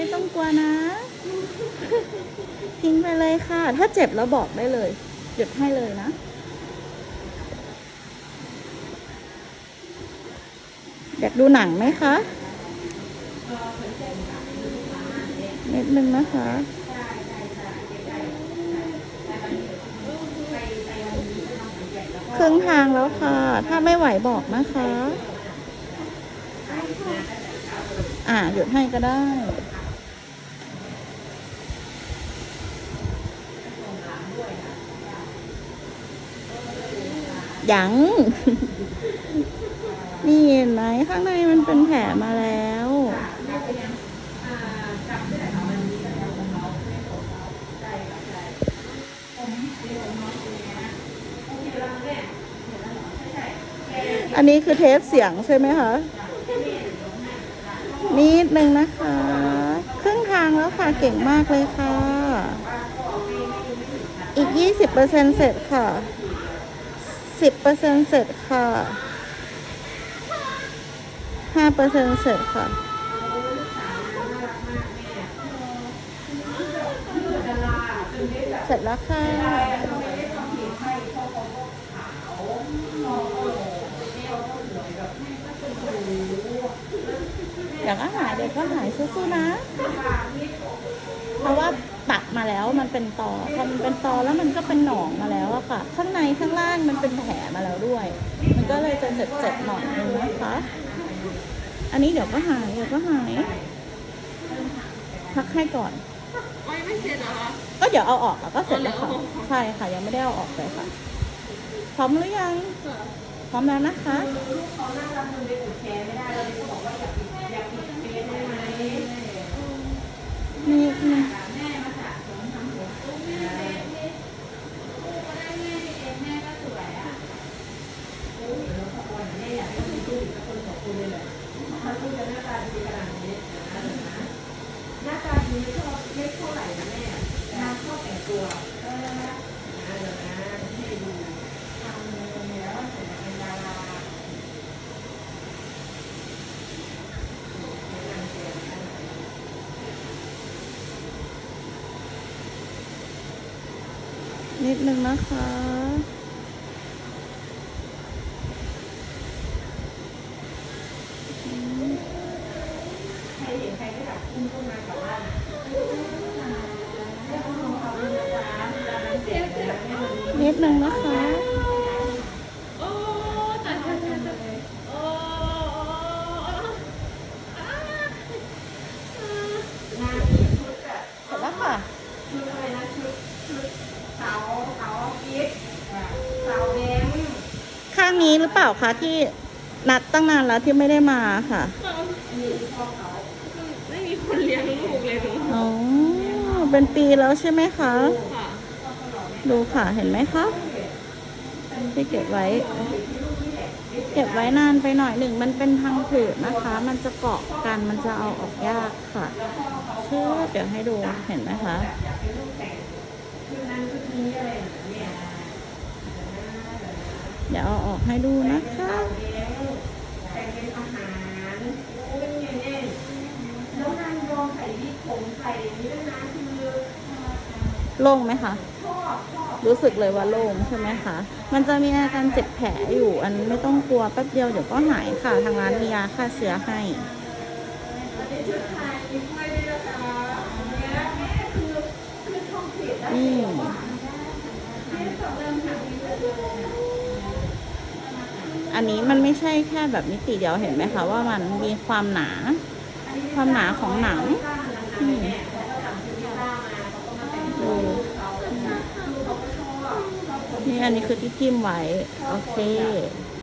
ไม่ต้องกลัวนะ ทิ้งไปเลยค่ะ ถ้าเจ็บแล้วบอกได้เลย หยุดให้เลยนะ อยากดูหนังไหมคะนิดนึงนะคะครึ่งทางแล้วค่ะ ถ้าไม่ไหวบอกนะคะ อ่าหยุดให้ก็ได้ ยัง นี่เห็นไหมข้างในมันเป็นแผลมาแล้ว อันนี้คือเทสเสียงใช่ไหมคะ นิดนึงนะคะ ครึ่งทางแล้วค่ะ เก่งมากเลยค่ะ อีก 20%เสร็จค่ะ สิบเปอร์เซ็นเสร็จค่ะห้าเปอร์เซ็นเสร็จค่ะ เสร็จแล้วค่ะอยากอาหารเด็กก็หายสู้ๆนะ เพราะว่าตัดมา แล้วมันเป็นตอพอมันเป็นตอแล้วมันก็เป็นหนองมาแล้วอะค่ะ ข้างในข้างล่างมันเป็นแผลมาแล้วด้วย มันก็เลยจะเจ็บๆหน่อยนึงนะคะ อันนี้เดี๋ยวก็หายเดี๋ยวก็หายพักให้ก่อนไม่เสร็จเหรอคะก็เดี๋ยวเอาออกแล้วก็เสร็จแล้วค่ะใช่ค่ะยังไม่ได้เอาออกเลยค่ะพร้อมหรือยังพร้อมแล้วนะคะ นี่นี่ หน้าตาดีไม่เท่าไม่เท่าไหร่นะแม่น้ำชอบแต่งตัวเออนะเดี๋ยวนะให้ดูทำเลยตรงนี้แล้วเสร็จแล้วเป็นดารานิดนึงนะคะ ใครเห็นใครก็อยากขึ้นต้นมากลับบ้านอะ นิดนึงนะคะโอ้ตายตายตายตายโอ้หน้าชุดอะเสร็จแล้วค่ะชุดอะไรนะชุดชุดเสาเสาออฟฟิศเสาแบงค์ข้างนี้หรือเปล่าคะที่นัดตั้งนานแล้วที่ไม่ได้มาค่ะ ไม่มีคนเลี้ยงลูกเลยหนูอ๋อ เป็นปีแล้วใช่ไหมคะค่ะ ดูค่ะเห็นไหมคะที่เก็บไว้ เก็บไว้นานไปหน่อยหนึ่งมันเป็นพังผืดนะคะ มันจะเกาะกันมันจะเอาออกยากค่ะเชื่อเดี๋ยวให้ดูเห็นไหมคะเดี๋ยวเอาออกให้ดูนะคะแต่งเป็นอาหารโล่งนี้ด้วยนะโล่งไหมคะ รู้สึกเลยว่าโล่งใช่ไหมคะ มันจะมีอาการเจ็บแผลอยู่ อันไม่ต้องกลัวแป๊บเดียวเดี๋ยวก็หายค่ะ ทางร้านมียาฆ่าเชื้อให้ชุดไทยมีกล้วยด้วยนะคะเนี่คือคือท้องผีด้วยอันนี้มันไม่ใช่แค่แบบมิติเดียวเห็นไหมคะว่ามันมีความหนา ความหนาของหนังนี่ อันนี้คือที่ทิ่มไว้ โอเค